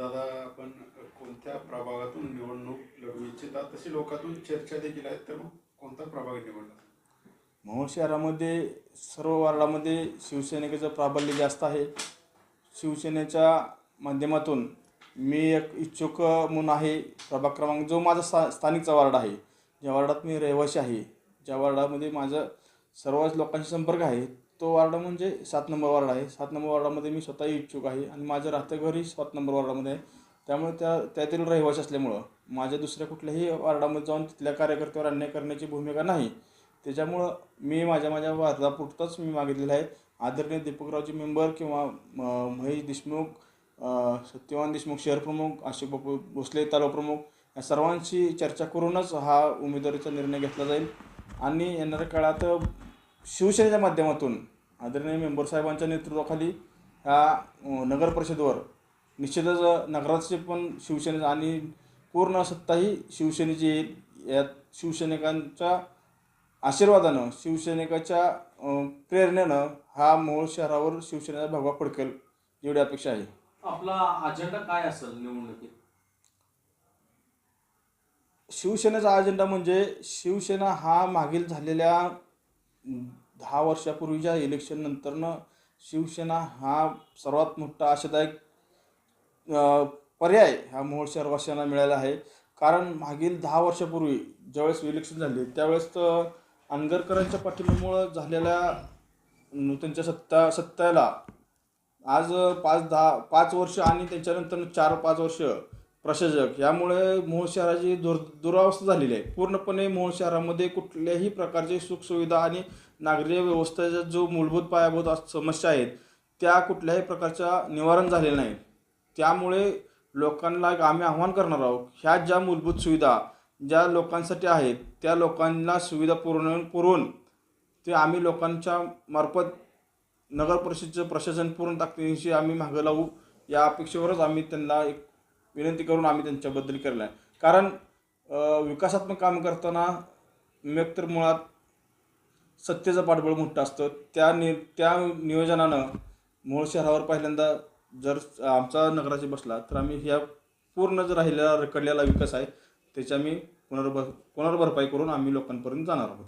दादा आपण कोणत्या प्रभागातून निवडणूक लढवू इच्छिता? तशी लोकातून चर्चा देखील आहेत तर मग कोणता प्रभाग निवडला? मोहोळ शहरामध्ये सर्व वार्डामध्ये शिवसेनेचं प्राबल्य जास्त आहे. शिवसेनेच्या माध्यमातून मी एक इच्छुक म्हणून आहे प्रभाग क्रमांक जो माझा सा स्थानिकचा वार्ड आहे ज्या वार्डात मी रहिवासी आहे ज्या वार्डामध्ये माझं सर्वच लोकांशी संपर्क आहे तो वार्ड म्हणजे सात नंबर वार्ड आहे. सात नंबर वार्डामध्ये मी स्वतःही इच्छुक आहे आणि माझं राहतं घरही सात नंबर वार्डामध्ये. आहे त्यामुळे त्या त्यातील रहिवासी असल्यामुळं माझ्या दुसऱ्या कुठल्याही वार्डामध्ये जाऊन तिथल्या कार्यकर्त्यावर अन्याय करण्याची भूमिका नाही. त्याच्यामुळं मी माझ्या माझ्या वार्डापुरतंच मी मागितलेलं आहे. आदरणीय दीपकरावचे मेंबर किंवा महेश देशमुख सत्यवान देशमुख शहर प्रमुख अशोक बापू भोसले तालुका प्रमुख या सर्वांशी चर्चा करूनच हा उमेदवारीचा निर्णय घेतला जाईल. आणि येणाऱ्या काळात शिवसेनेच्या माध्यमातून आदरणीय मेंबर साहेबांच्या नेतृत्वाखाली ह्या नगर परिषदेवर निश्चितच नगराचे पण शिवसेने आणि पूर्ण सत्ताही शिवसेनेची येईल. यात शिवसैनिकांच्या आशीर्वादानं शिवसैनिकाच्या प्रेरणेनं हा मोहोळ शहरावर शिवसेनेचा भगवा फडकेल एवढी अपेक्षा आहे. आपला अजेंडा काय असेल निवडणुकीत? शिवसेनेचा अजेंडा म्हणजे शिवसेना हा मागील झालेल्या दहा वर्षापूर्वीच्या इलेक्शननंतरनं शिवसेना हा सर्वात मोठा आशादायक पर्याय हा मोहोळ शहरवासियांना मिळाला आहे. कारण मागील दहा वर्षापूर्वी ज्यावेळेस इलेक्शन झाले त्यावेळेस तर अनगरकरांच्या पाठिंब्यामुळं झालेल्या त्यांच्या सत्ता सत्तेला आज पाच दहा पाच वर्ष आणि त्याच्यानंतर चार पाच वर्ष प्रशासक. यामुळे मोहोळ शहराची दुर दुरावस्था झालेली आहे. पूर्णपणे मोहोळ शहरामध्ये कुठल्याही प्रकारची सुखसुविधा आणि नागरी व्यवस्थेचा जो मूलभूत पायाभूत समस्या आहेत त्या कुठल्याही प्रकारच्या निवारण झालेल्या नाहीत त्यामुळे लोकांना एक आम्ही आव्हान करणार आहोत ह्या ज्या मूलभूत सुविधा ज्या लोकांसाठी आहेत त्या लोकांना सुविधा पुरवून पुरवून ते आम्ही लोकांच्या मार्फत नगर परिषदेचं प्रशासन पूर्ण ताकदीशी आम्ही मागं लावू. या अपेक्षेवरच आम्ही त्यांना एक विनंती करून आम्ही त्यांच्याबद्दल केलेलं आहे. कारण विकासात्मक काम करताना एक तर मुळात सत्तेचं पाठबळ मोठं असतं. त्या नि त्या नियोजनानं मूळ शहरावर पहिल्यांदा जर आमचा नगराची बसला तर आम्ही ह्या पूर्ण जर राहिलेला रखडलेला विकास आहे त्याची आम्ही पुनर्भ पुनर्भरपाई करून आम्ही लोकांपर्यंत जाणार आहोत.